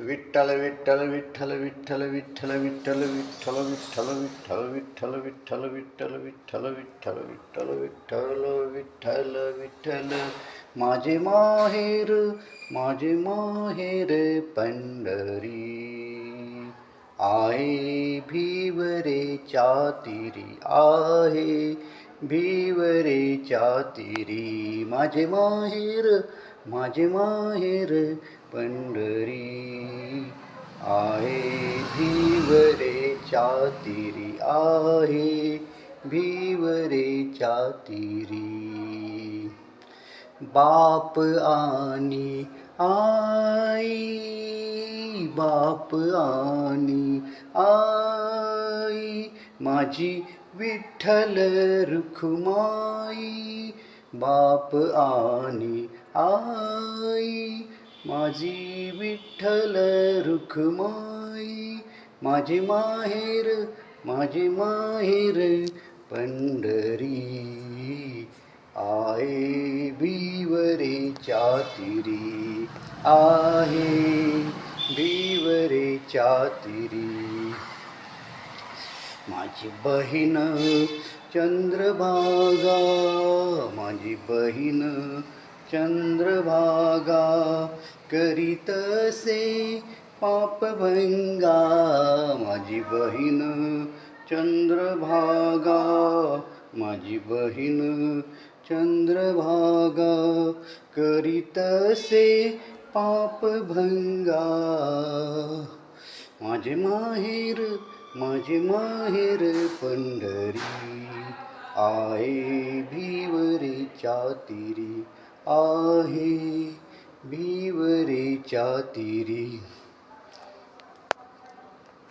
विठ्ठल विठ्ठल विठ्ठल विठ्ठल विठ्ठल विठ्ठल विठ्ठल विठ्ठल विठ्ठल विठ्ठल विठ्ठल विठ्ठल विठ्ठल विठ्ठल विठ्ठल विठ्ठल विठ्ठल विठ्ठल माझे माहेर माझे माहेर पंढरी आहे भिवरे चातिरी आहे भिवरे चातिरी माझे माहेर माझे माहेर पंढरी आहे. भिवरे चातिरी आहे. भिवरे चातिरी बाप आणि आई बाप आणि आई माझी विठ्ठल रुखमाई बाप आणि आई माझी विठ्ठल रुखमाई माझे माहेर माझे माहेर पंढरी. आहे भिवरे चातिरी आहे भिवरे चातिरी. माझी बहीण चंद्रभागा माझी बहीण चंद्रभागा करीतसे पापभंगा. माझी बहीण चंद्रभागा माझी बहीण चंद्रभागा करीतसे पापभंगा. माझे माहेर माझे माहेर पंढरी आहे भिवरे चातिरी आहे भीवरेच्या तीरी.